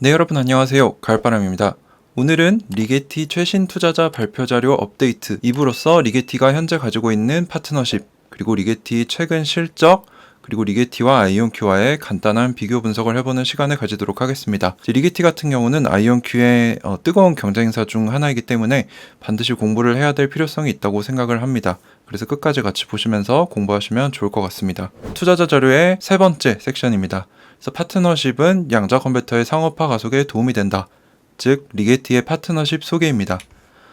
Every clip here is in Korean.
네, 여러분 안녕하세요. 가을바람입니다. 오늘은 리게티 최신 투자자 발표 자료 업데이트 2부로서 리게티가 현재 가지고 있는 파트너십, 그리고 리게티 최근 실적, 그리고 리게티와 아이온큐와의 간단한 비교 분석을 해보는 시간을 가지도록 하겠습니다. 리게티 같은 경우는 아이온큐의 어, 뜨거운 경쟁사 중 하나이기 때문에 반드시 공부를 해야 될 필요성이 있다고 생각을 합니다. 그래서 끝까지 같이 보시면서 공부하시면 좋을 것 같습니다. 투자자 자료의 세 번째 섹션입니다. 그래서 파트너십은 양자 컴퓨터의 상업화 가속에 도움이 된다. 즉 리게티의 파트너십 소개입니다.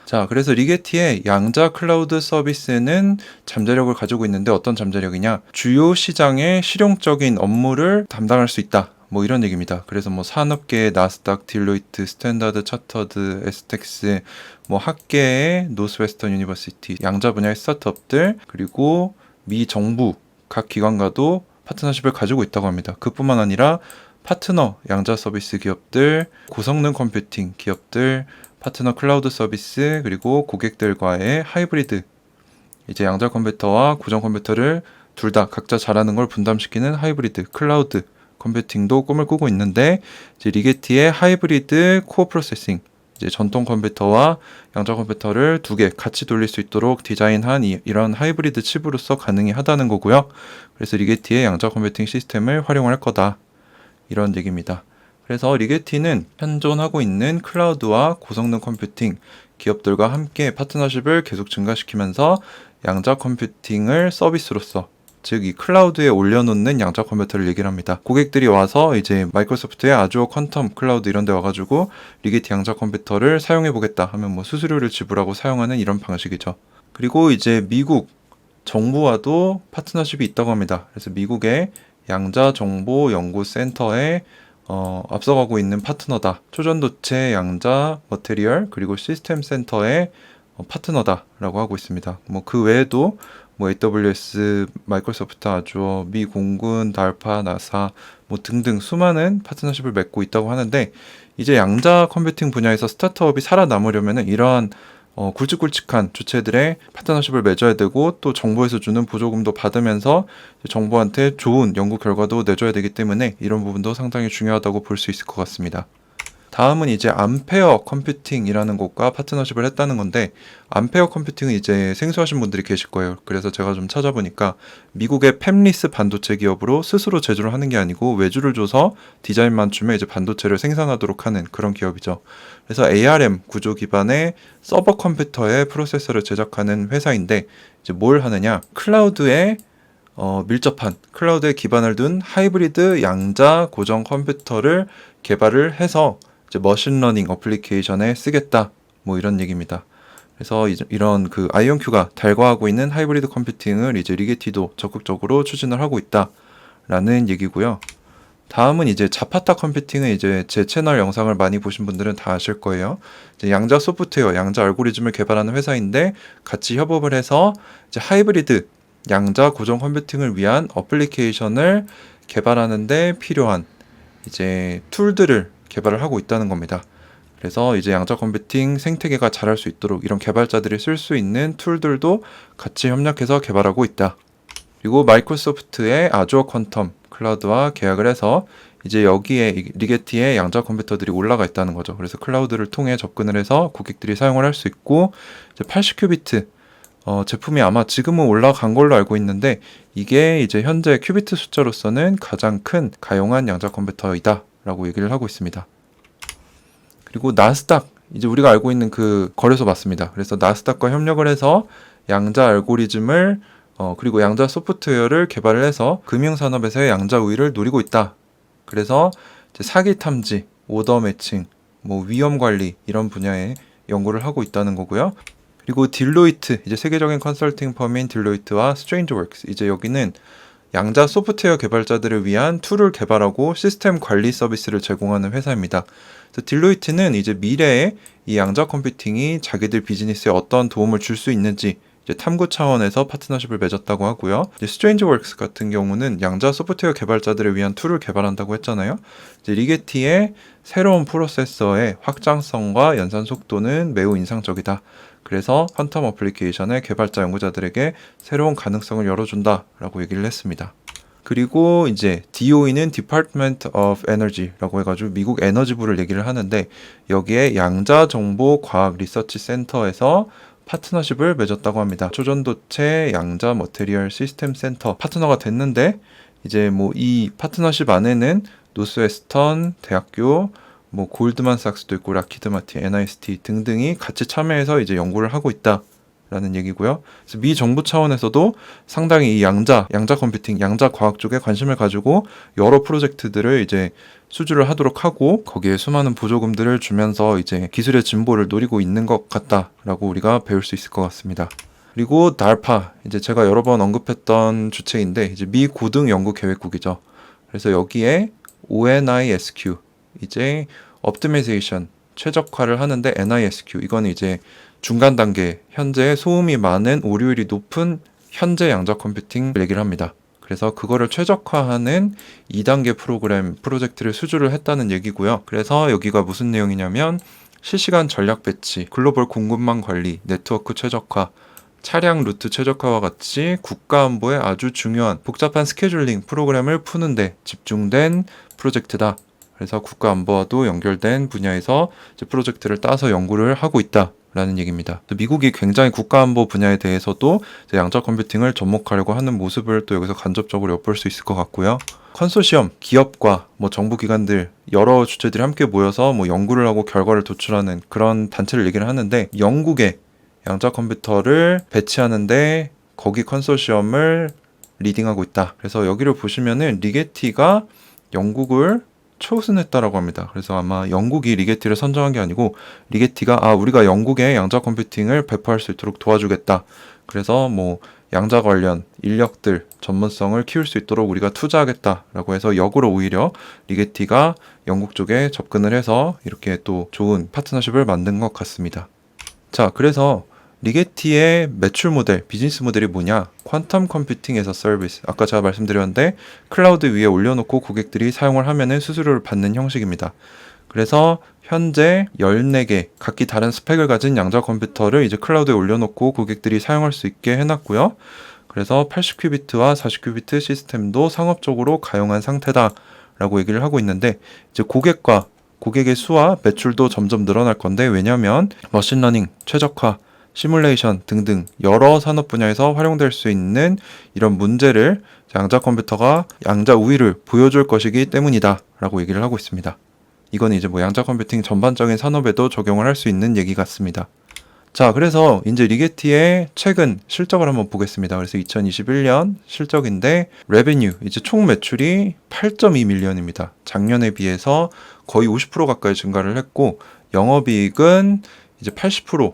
자, 그래서 리게티의 양자 클라우드 서비스는 잠재력을 가지고 있는데 어떤 잠재력이냐? 주요 시장의 실용적인 업무를 담당할 수 있다. 뭐 이런 얘기입니다. 그래서 뭐 산업계의 나스닥, 딜로이트, 스탠다드 차터드, 에스텍스, 뭐 학계의 노스웨스턴 유니버시티, 양자 분야의 스타트업들, 그리고 미 정부 각 기관과도 파트너십을 가지고 있다고 합니다. 그뿐만 아니라 파트너 양자 서비스 기업들, 고성능 컴퓨팅 기업들, 파트너 클라우드 서비스, 그리고 고객들과의 하이브리드 이제 양자 컴퓨터와 고정 컴퓨터를 둘 다 각자 잘하는 걸 분담시키는 하이브리드 클라우드 컴퓨팅도 꿈을 꾸고 있는데 이제 리게티의 하이브리드 코어 프로세싱 이제 전통 컴퓨터와 양자 컴퓨터를 두 개 같이 돌릴 수 있도록 디자인한 이, 이런 하이브리드 칩으로서 가능이 하다는 거고요. 그래서 리게티의 양자 컴퓨팅 시스템을 활용할 거다. 이런 얘기입니다. 그래서 리게티는 현존하고 있는 클라우드와 고성능 컴퓨팅 기업들과 함께 파트너십을 계속 증가시키면서 양자 컴퓨팅을 서비스로서 즉 이 클라우드에 올려놓는 양자 컴퓨터를 얘기를 합니다. 고객들이 와서 이제 마이크로소프트의 아주어 퀀텀 클라우드 이런 데 와가지고 리게티 양자 컴퓨터를 사용해 보겠다 하면 뭐 수수료를 지불하고 사용하는 이런 방식이죠. 그리고 이제 미국 정부와도 파트너십이 있다고 합니다. 그래서 미국의 양자 정보 연구 센터에 어, 앞서가고 있는 파트너다. 초전도체 양자 머테리얼 그리고 시스템 센터의 어, 파트너다라고 하고 있습니다. 뭐 그 외에도 뭐 AWS, 마이크로소프트 아주어, 미 공군, 달파, 나사 뭐 등등 수많은 파트너십을 맺고 있다고 하는데 이제 양자 컴퓨팅 분야에서 스타트업이 살아남으려면은 이러한 어, 굵직굵직한 주체들의 파트너십을 맺어야 되고 또 정부에서 주는 보조금도 받으면서 정부한테 좋은 연구 결과도 내줘야 되기 때문에 이런 부분도 상당히 중요하다고 볼 수 있을 것 같습니다. 다음은 이제 암페어 컴퓨팅이라는 곳과 파트너십을 했다는 건데 암페어 컴퓨팅은 이제 생소하신 분들이 계실 거예요. 그래서 제가 좀 찾아보니까 미국의 팹리스 반도체 기업으로 스스로 제조를 하는 게 아니고 외주를 줘서 디자인 맞춤에 이제 반도체를 생산하도록 하는 그런 기업이죠. 그래서 ARM 구조 기반의 서버 컴퓨터의 프로세서를 제작하는 회사인데 이제 뭘 하느냐? 클라우드에 어, 밀접한 클라우드에 기반을 둔 하이브리드 양자 고정 컴퓨터를 개발을 해서 이제 머신러닝 어플리케이션에 쓰겠다. 뭐 이런 얘기입니다. 그래서 이런 그 아이온큐가 달과하고 있는 하이브리드 컴퓨팅을 이제 리게티도 적극적으로 추진을 하고 있다라는 얘기고요. 다음은 이제 자파타 컴퓨팅은 이제 제 채널 영상을 많이 보신 분들은 다 아실 거예요. 양자 소프트웨어, 양자 알고리즘을 개발하는 회사인데 같이 협업을 해서 이제 하이브리드 양자 고정 컴퓨팅을 위한 어플리케이션을 개발하는데 필요한 이제 툴들을 개발을 하고 있다는 겁니다. 그래서 이제 양자 컴퓨팅 생태계가 잘할 수 있도록 이런 개발자들이 쓸 수 있는 툴들도 같이 협력해서 개발하고 있다. 그리고 마이크로소프트의 아주어 퀀텀 클라우드와 계약을 해서 이제 여기에 리게티의 양자 컴퓨터들이 올라가 있다는 거죠. 그래서 클라우드를 통해 접근을 해서 고객들이 사용을 할 수 있고 이제 80큐비트 어, 제품이 아마 지금은 올라간 걸로 알고 있는데 이게 이제 현재 큐비트 숫자로서는 가장 큰 가용한 양자 컴퓨터이다 라고 얘기를 하고 있습니다. 그리고 나스닥 이제 우리가 알고 있는 그 거래소 맞습니다. 그래서 나스닥과 협력을 해서 양자 알고리즘을 어, 그리고 양자 소프트웨어를 개발을 해서 금융산업에서의 양자 우위를 노리고 있다. 그래서 사기 탐지, 오더 매칭, 뭐 위험 관리 이런 분야에 연구를 하고 있다는 거고요. 그리고 딜로이트 이제 세계적인 컨설팅 펌인 딜로이트와 스트레인저웍스 이제 여기는 양자 소프트웨어 개발자들을 위한 툴을 개발하고 시스템 관리 서비스를 제공하는 회사입니다. 딜로이트는 이제 미래에 이 양자 컴퓨팅이 자기들 비즈니스에 어떤 도움을 줄 수 있는지 탐구 차원에서 파트너십을 맺었다고 하고요. 스트레인저웍스 같은 경우는 양자 소프트웨어 개발자들을 위한 툴을 개발한다고 했잖아요. 리게티의 새로운 프로세서의 확장성과 연산 속도는 매우 인상적이다. 그래서 퀀텀 어플리케이션의 개발자 연구자들에게 새로운 가능성을 열어준다라고 얘기를 했습니다. 그리고 이제 DOE는 Department of Energy라고 해가지고 미국 에너지부를 얘기를 하는데 여기에 양자 정보 과학 리서치 센터에서 파트너십을 맺었다고 합니다. 초전도체 양자 머테리얼 시스템 센터 파트너가 됐는데 이제 뭐 이 파트너십 안에는 노스웨스턴 대학교 뭐 골드만삭스도 있고 라키드 마틴, NIST 등등이 같이 참여해서 이제 연구를 하고 있다. 라는 얘기고요. 그래서 미 정부 차원에서도 상당히 이 양자, 양자 컴퓨팅, 양자 과학 쪽에 관심을 가지고 여러 프로젝트들을 이제 수주를 하도록 하고 거기에 수많은 보조금들을 주면서 이제 기술의 진보를 노리고 있는 것 같다라고 우리가 배울 수 있을 것 같습니다. 그리고 달파 이제 제가 여러 번 언급했던 주체인데 이제 미 고등 연구 계획국이죠. 그래서 여기에 ONISQ 이제 optimization 최적화를 하는데 NISQ 이거는 이제 중간 단계 현재 소음이 많은 오류율이 높은 현재 양자 컴퓨팅 얘기를 합니다. 그래서 그거를 최적화하는 2단계 프로그램 프로젝트를 수주를 했다는 얘기고요. 그래서 여기가 무슨 내용이냐면 실시간 전략 배치, 글로벌 공급망 관리, 네트워크 최적화, 차량 루트 최적화와 같이 국가 안보에 아주 중요한 복잡한 스케줄링 프로그램을 푸는데 집중된 프로젝트다. 그래서 국가 안보와도 연결된 분야에서 프로젝트를 따서 연구를 하고 있다. 라는 얘기입니다. 또 미국이 굉장히 국가안보 분야에 대해서도 양자 컴퓨팅을 접목하려고 하는 모습을 또 여기서 간접적으로 엿볼 수 있을 것 같고요. 컨소시엄, 기업과 뭐 정부 기관들 여러 주체들이 함께 모여서 뭐 연구를 하고 결과를 도출하는 그런 단체를 얘기를 하는데 영국에 양자 컴퓨터를 배치하는데 거기 컨소시엄을 리딩하고 있다. 그래서 여기를 보시면은 리게티가 영국을 초우승했다라고 합니다. 그래서 아마 영국이 리게티를 선정한 게 아니고 리게티가 아 우리가 영국에 양자 컴퓨팅을 배포할 수 있도록 도와주겠다. 그래서 뭐 양자 관련 인력들 전문성을 키울 수 있도록 우리가 투자하겠다라고 해서 역으로 오히려 리게티가 영국 쪽에 접근을 해서 이렇게 또 좋은 파트너십을 만든 것 같습니다. 자, 그래서 리게티의 매출 모델, 비즈니스 모델이 뭐냐? 퀀텀 컴퓨팅 에서 서비스. 아까 제가 말씀드렸는데 클라우드 위에 올려놓고 고객들이 사용을 하면은 수수료를 받는 형식입니다. 그래서 현재 14개 각기 다른 스펙을 가진 양자 컴퓨터를 이제 클라우드에 올려놓고 고객들이 사용할 수 있게 해놨고요. 그래서 80큐비트와 40큐비트 시스템도 상업적으로 가용한 상태다라고 얘기를 하고 있는데 이제 고객과 고객의 수와 매출도 점점 늘어날 건데 왜냐하면 머신러닝 최적화 시뮬레이션 등등 여러 산업 분야에서 활용될 수 있는 이런 문제를 양자 컴퓨터가 양자 우위를 보여줄 것이기 때문이다 라고 얘기를 하고 있습니다. 이건 이제 뭐 양자 컴퓨팅 전반적인 산업에도 적용을 할 수 있는 얘기 같습니다. 자, 그래서 이제 리게티의 최근 실적을 한번 보겠습니다. 그래서 2021년 실적인데 레베뉴 이제 총 매출이 8.2 밀리언입니다. 작년에 비해서 거의 50% 가까이 증가를 했고 영업이익은 이제 80%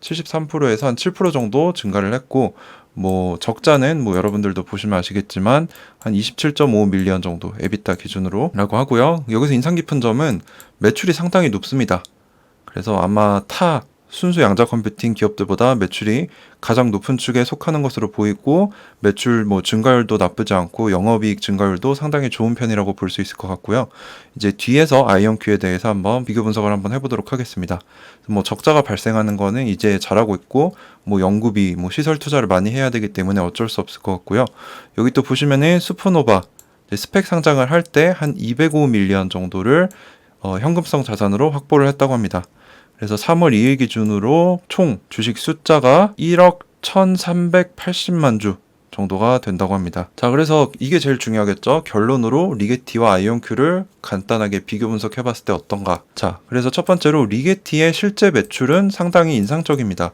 73%에서 한 7% 정도 증가를 했고 뭐 적자는 뭐 여러분들도 보시면 아시겠지만 한 27.5 밀리언 정도 에비타 기준으로라고 하고요. 여기서 인상 깊은 점은 매출이 상당히 높습니다. 그래서 아마 타 순수 양자 컴퓨팅 기업들보다 매출이 가장 높은 축에 속하는 것으로 보이고 매출 뭐 증가율도 나쁘지 않고 영업이익 증가율도 상당히 좋은 편이라고 볼 수 있을 것 같고요. 이제 뒤에서 아이언큐에 대해서 한번 비교 분석을 한번 해보도록 하겠습니다. 뭐 적자가 발생하는 거는 이제 잘하고 있고 뭐 연구비, 뭐 시설 투자를 많이 해야 되기 때문에 어쩔 수 없을 것 같고요. 여기 또 보시면은 슈퍼노바 스펙 상장을 할 때 한 205 밀리언 정도를 어, 현금성 자산으로 확보를 했다고 합니다. 그래서 3월 2일 기준으로 총 주식 숫자가 1억 1380만 주 정도가 된다고 합니다. 자, 그래서 이게 제일 중요하겠죠. 결론으로 리게티와 아이온큐를 간단하게 비교 분석해 봤을 때 어떤가. 자, 그래서 첫 번째로 리게티의 실제 매출은 상당히 인상적입니다.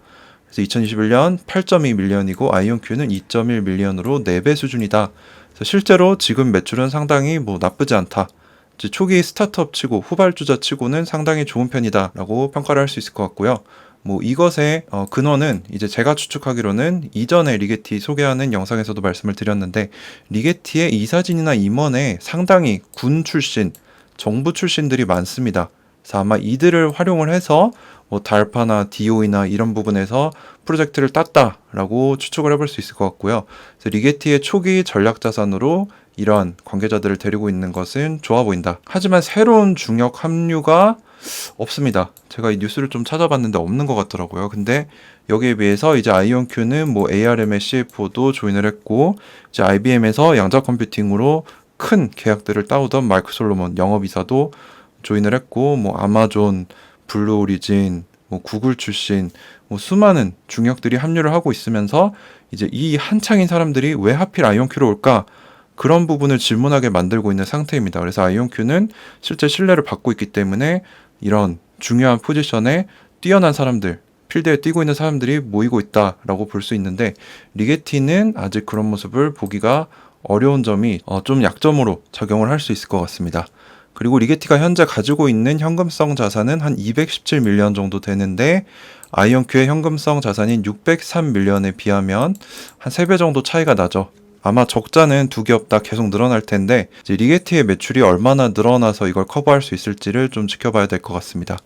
그래서 2021년 8.2 밀리언이고 아이온큐는 2.1 밀리언으로 4배 수준이다. 그래서 실제로 지금 매출은 상당히 뭐 나쁘지 않다. 초기 스타트업 치고 후발주자 치고는 상당히 좋은 편이다라고 평가를 할 수 있을 것 같고요. 뭐 이것의 어, 근원은 이제 제가 추측하기로는 이전에 리게티 소개하는 영상에서도 말씀을 드렸는데 리게티의 이사진이나 임원에 상당히 군 출신, 정부 출신들이 많습니다. 그래서 아마 이들을 활용을 해서 뭐 달파나 DOE나 이런 부분에서 프로젝트를 땄다라고 추측을 해볼 수 있을 것 같고요. 그래서 리게티의 초기 전략 자산으로 이러한 관계자들을 데리고 있는 것은 좋아 보인다. 하지만 새로운 중역 합류가 없습니다. 제가 이 뉴스를 좀 찾아봤는데 없는 것 같더라고요. 근데 여기에 비해서 이제 아이온큐는 뭐 ARM의 CFO도 조인을 했고 이제 IBM에서 양자 컴퓨팅으로 큰 계약들을 따오던 마이크 솔로몬 영업이사도 조인을 했고 뭐 아마존, 블루 오리진, 뭐 구글 출신 뭐 수많은 중역들이 합류를 하고 있으면서 이제 이 한창인 사람들이 왜 하필 아이온큐로 올까? 그런 부분을 질문하게 만들고 있는 상태입니다. 그래서 아이온큐는 실제 신뢰를 받고 있기 때문에 이런 중요한 포지션에 뛰어난 사람들, 필드에 뛰고 있는 사람들이 모이고 있다라고 볼 수 있는데 리게티는 아직 그런 모습을 보기가 어려운 점이 어, 좀 약점으로 작용을 할 수 있을 것 같습니다. 그리고 리게티가 현재 가지고 있는 현금성 자산은 한 217밀리언 정도 되는데 아이온큐의 현금성 자산인 603밀리언에 비하면 한 3배 정도 차이가 나죠. 아마 적자는 두개 없다 계속 늘어날 텐데 리게티의 매출이 얼마나 늘어나서 이걸 커버할 수 있을지를 좀 지켜봐야 될 것 같습니다.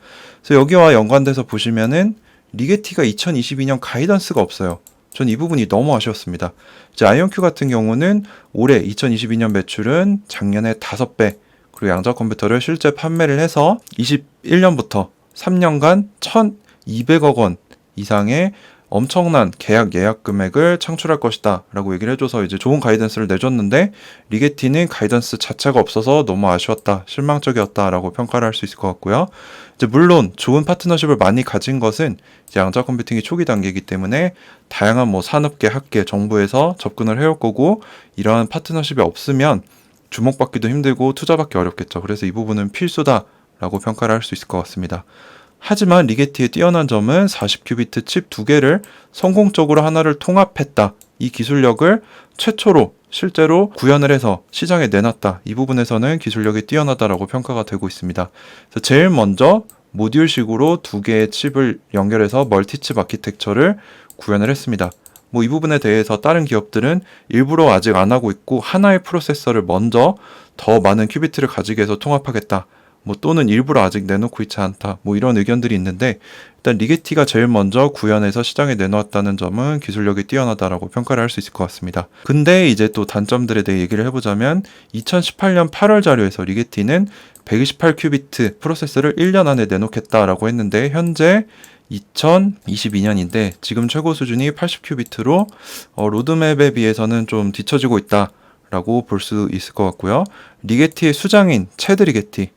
그래서 여기와 연관돼서 보시면은 리게티가 2022년 가이던스가 없어요. 전 이 부분이 너무 아쉬웠습니다. 이제 아이온큐 같은 경우는 올해 2022년 매출은 작년에 5배 그리고 양자 컴퓨터를 실제 판매를 해서 21년부터 3년간 1,200억 원 이상의 엄청난 계약 예약 금액을 창출할 것이다 라고 얘기를 해줘서 이제 좋은 가이던스를 내줬는데 리게티는 가이던스 자체가 없어서 너무 아쉬웠다 실망적이었다 라고 평가를 할 수 있을 것 같고요. 이제 물론 좋은 파트너십을 많이 가진 것은 양자 컴퓨팅이 초기 단계이기 때문에 다양한 뭐 산업계 학계 정부에서 접근을 해올 거고 이러한 파트너십이 없으면 주목받기도 힘들고 투자받기 어렵겠죠. 그래서 이 부분은 필수다 라고 평가를 할 수 있을 것 같습니다 하지만 리게티의 뛰어난 점은 40큐비트 칩 두 개를 성공적으로 하나를 통합했다. 이 기술력을 최초로 실제로 구현을 해서 시장에 내놨다. 이 부분에서는 기술력이 뛰어나다라고 평가가 되고 있습니다. 그래서 제일 먼저 모듈식으로 두 개의 칩을 연결해서 멀티칩 아키텍처를 구현을 했습니다. 뭐 이 부분에 대해서 다른 기업들은 일부러 아직 안 하고 있고 하나의 프로세서를 먼저 더 많은 큐비트를 가지게 해서 통합하겠다. 뭐 또는 일부러 아직 내놓고 있지 않다. 뭐 이런 의견들이 있는데 일단 리게티가 제일 먼저 구현해서 시장에 내놓았다는 점은 기술력이 뛰어나다라고 평가를 할 수 있을 것 같습니다. 근데 이제 또 단점들에 대해 얘기를 해보자면 2018년 8월 자료에서 리게티는 128 큐비트 프로세서를 1년 안에 내놓겠다라고 했는데 현재 2022년인데 지금 최고 수준이 80 큐비트로 어, 로드맵에 비해서는 좀 뒤처지고 있다 라고 볼 수 있을 것 같고요. 리게티의 수장인 체드 리게티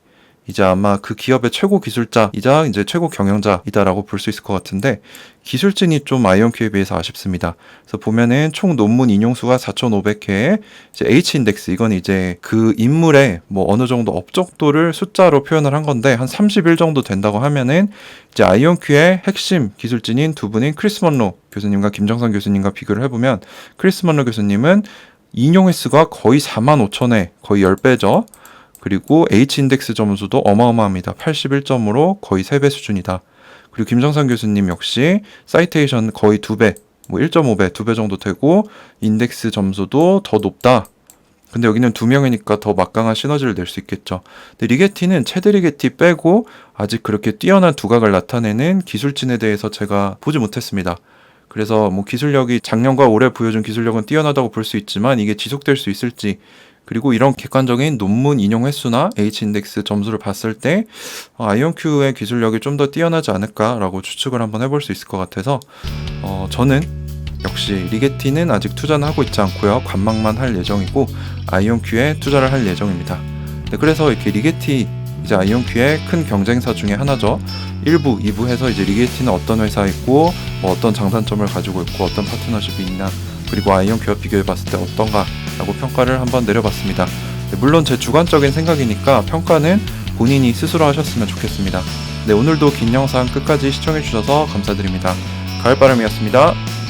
이제 아마 그 기업의 최고 기술자이자 이제 최고 경영자이다라고 볼 수 있을 것 같은데 기술진이 좀 아이온큐에 비해서 아쉽습니다. 그래서 보면은 총 논문 인용수가 4,500회, 이제 H 인덱스 이건 이제 그 인물의 뭐 어느 정도 업적도를 숫자로 표현을 한 건데 한31 정도 된다고 하면은 이제 아이온큐의 핵심 기술진인 두 분인 크리스 먼로 교수님과 김정선 교수님과 비교를 해보면 크리스 먼로 교수님은 인용 횟수가 거의 4만 5천 회, 거의 10배죠. 그리고 H인덱스 점수도 어마어마합니다. 81점으로 거의 3배 수준이다. 그리고 김정상 교수님 역시 사이테이션 거의 2배, 뭐 1.5배, 2배 정도 되고 인덱스 점수도 더 높다. 근데 여기는 두 명이니까 더 막강한 시너지를 낼 수 있겠죠. 근데 리게티는 체드 리게티 빼고 아직 그렇게 뛰어난 두각을 나타내는 기술진에 대해서 제가 보지 못했습니다. 그래서 뭐 기술력이 작년과 올해 보여준 기술력은 뛰어나다고 볼 수 있지만 이게 지속될 수 있을지 그리고 이런 객관적인 논문 인용 횟수나 H인덱스 점수를 봤을 때 어, 아이온큐의 기술력이 좀 더 뛰어나지 않을까라고 추측을 한번 해볼 수 있을 것 같아서 어, 저는 역시 리게티는 아직 투자는 하고 있지 않고요 관망만 할 예정이고 아이온큐에 투자를 할 예정입니다. 네, 그래서 이렇게 리게티 이제 아이온큐의 큰 경쟁사 중에 하나죠. 1부, 2부 해서 이제 리게티는 어떤 회사 있고 뭐 어떤 장단점을 가지고 있고 어떤 파트너십이 있나 그리고 아이온큐와 비교해 봤을 때 어떤가 라고 평가를 한번 내려봤습니다. 네, 물론 제 주관적인 생각이니까 평가는 본인이 스스로 하셨으면 좋겠습니다. 네, 오늘도 긴 영상 끝까지 시청해 주셔서 감사드립니다. 가을바람이었습니다.